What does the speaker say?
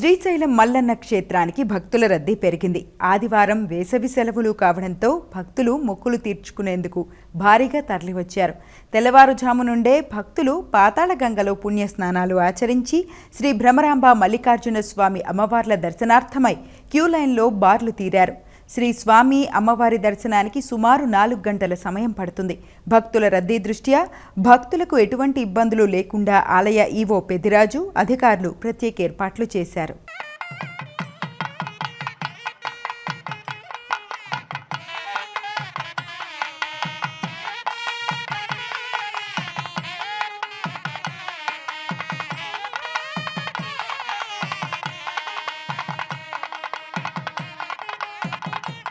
శ్రీశైలం మల్లన్న క్షేత్రానికి భక్తుల రద్దీ పెరిగింది. ఆదివారం వేసవి సెలవులు కావడంతో భక్తులు మొక్కులు తీర్చుకునేందుకు భారీగా తరలివచ్చారు. తెల్లవారుజాము నుండే భక్తులు పాతాళగంగలో పుణ్యస్నానాలు ఆచరించి శ్రీ భ్రమరాంబ మల్లికార్జున స్వామి అమ్మవార్ల దర్శనార్థమై క్యూ లైన్లో బార్లు తీరారు. శ్రీ స్వామి అమ్మవారి దర్శనానికి సుమారు నాలుగు గంటల సమయం పడుతుంది. భక్తుల రద్దీ దృష్ట్యా భక్తులకు ఎటువంటి ఇబ్బందులు లేకుండా ఆలయ ఈవో పెదిరాజు అధికారులు ప్రత్యేక ఏర్పాట్లు చేశారు. Yeah.